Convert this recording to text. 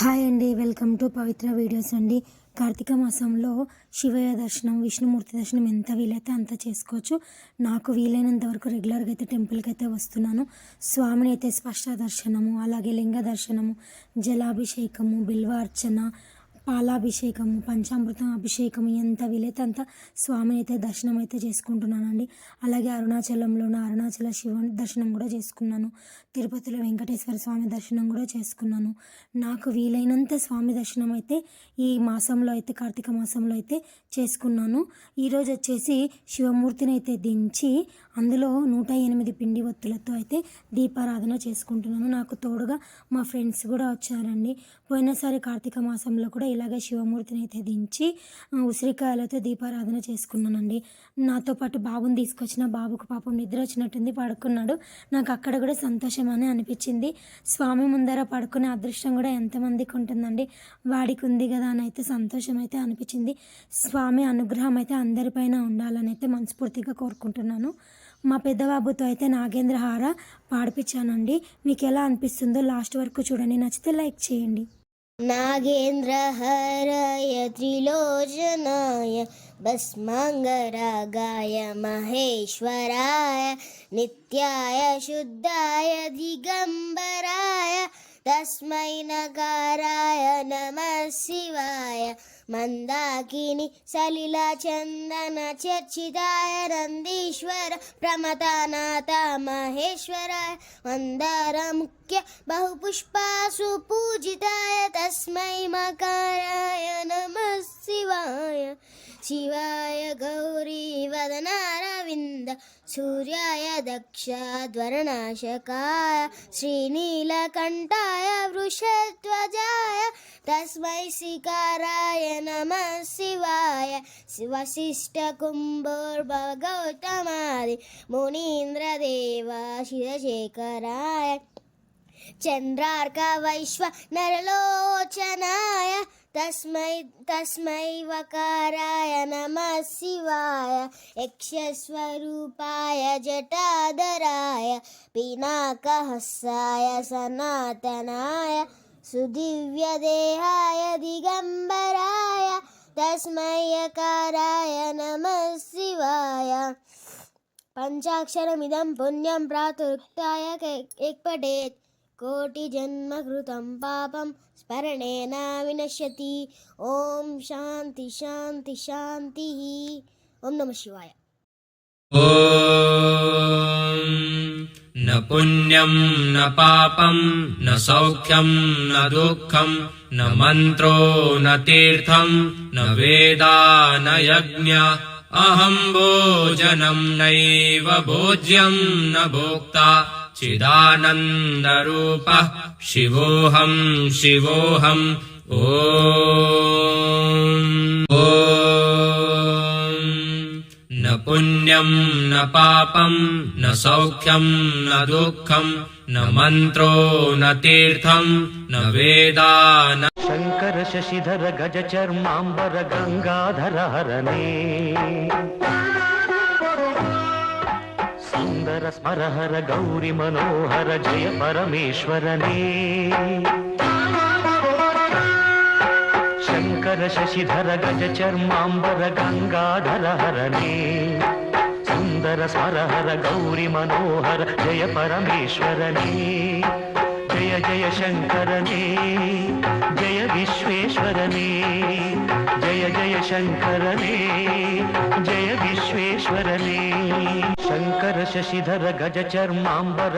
Hi అండి welcome to Pavitra videos అండి. కార్తీక మాసంలో శివయ్య దర్శనం విష్ణుమూర్తి దర్శనం ఎంత వీలైతే అంత చేసుకోవచ్చు. నాకు వీలైనంత వరకు రెగ్యులర్గా అయితే టెంపుల్కి అయితే వస్తున్నాను. స్వామిని అయితే స్పష్ట దర్శనము అలాగే లింగ దర్శనము జలాభిషేకము బిల్వ అర్చన పాలాభిషేకము పంచామృతం అభిషేకము ఎంత వీలైతే అంత స్వామిని అయితే దర్శనం అయితే చేసుకుంటున్నానండి. అలాగే అరుణాచలంలోన అరుణాచల శివ దర్శనం కూడా చేసుకున్నాను. తిరుపతిలో వెంకటేశ్వర స్వామి దర్శనం కూడా చేసుకున్నాను. నాకు వీలైనంత స్వామి దర్శనం అయితే ఈ మాసంలో అయితే కార్తీక మాసంలో అయితే చేసుకున్నాను. ఈరోజు వచ్చేసి శివమూర్తిని అయితే దించి అందులో నూట ఎనిమిది పిండి ఒత్తులతో అయితే దీపారాధన చేసుకుంటున్నాను. నాకు తోడుగా మా ఫ్రెండ్స్ కూడా వచ్చారండి. పోయినసారి కార్తీక మాసంలో కూడా ఇలాగే శివమూర్తిని అయితే దించి ఉసిరికాయలతో దీపారాధన చేసుకున్నానండి. నాతో పాటు బాబుని తీసుకొచ్చిన బాబుకు పాపం నిద్ర వచ్చినట్టుంది పడుకున్నాడు. నాకు అక్కడ కూడా సంతోషం అని అనిపించింది. స్వామి ముందర పడుకునే అదృష్టం కూడా ఎంతమందికి ఉంటుందండి. వాడికి ఉంది కదా అని అయితే సంతోషం అయితే అనిపించింది. స్వామి అనుగ్రహం అయితే అందరిపైన ఉండాలని అయితే మనస్ఫూర్తిగా కోరుకుంటున్నాను. మా పెద్ద బాబుతో అయితే నాగేంద్ర హార పాడిపించానండి మీకు ఎలా అనిపిస్తుందో లాస్ట్ వరకు చూడండి నచ్చితే లైక్ చేయండి नागेन्द्रहरय त्रिलोचनाय भस्माङ्गरागाय महेश्वराय नित्याय शुद्धाय दिगम्बराय तस्मै नकाराय नमः शिवाय मन्दाकिनि सलिलचन्दन चर्चिताय नन्दीश्वर प्रमथनाथ महेश्वराय मन्दारमुख्य बहुपुष्पासु पूजिताय तस्मै मकाराय नमः शिवाय। शिवाय गौरीवदनारविन्द सूर्याय दक्षाध्वरनाशकाय श्रीनीलकण्ठाय वृषध्वजाय तस्मै शिकाराय नमः शिवाय वसिष्ठकुम्भोर्भगौतमादि मुनीन्द्रदेव शिवशेखराय चन्द्रार्कवैश्व नरलोचनाय तस्मै तस्मै वकाराय नमः शिवाय यक्षस्वरूपाय जटाधराय पिनाकहस्ताय सनातनाय सुदिव्यदेहाय दिगम्बराय तस्मै यकाराय नमः शिवाय। पञ्चाक्षरमिदं पुण्यं प्रातरुक्ताय एक पठेत् कोटिजन्मकृतं पापं स्मरणेन विनश्यति ॐ शान्ति शान्ति, शान्तिः। ॐ नमः शिवाय। पुण्यम् न पापम् न सौख्यम् न दुःखम् न मन्त्रो न तीर्थम् न वेदा न यज्ञ। अहम् भोजनम् नैव भोज्यम् न भोक्ता चिदानन्दरूपः शिवोऽहम् शिवोऽहम् ओ पुण्यम् न पापम् न सौख्यम् न दुःखम् न मन्त्रो न तीर्थम् न वेदा न शङ्कर शशिधर गज चर्माम्बर गङ्गाधर हरणे। सुन्दर स्मर हर गौरि मनोहर जय परमेश्वरने। శంకర శశిధర గజ చర్మాంబర గంగాధర హరణే సుందర స్మరహర గౌరి మనోహర జయ పరమేశ్వరనే జయ జయ శంకరనే జయ విశ్వేశ్వరనే జయ జయ శంకరనే జయ విశ్వేశ్వరనే శంకర శశిధర గజ చర్మాంబర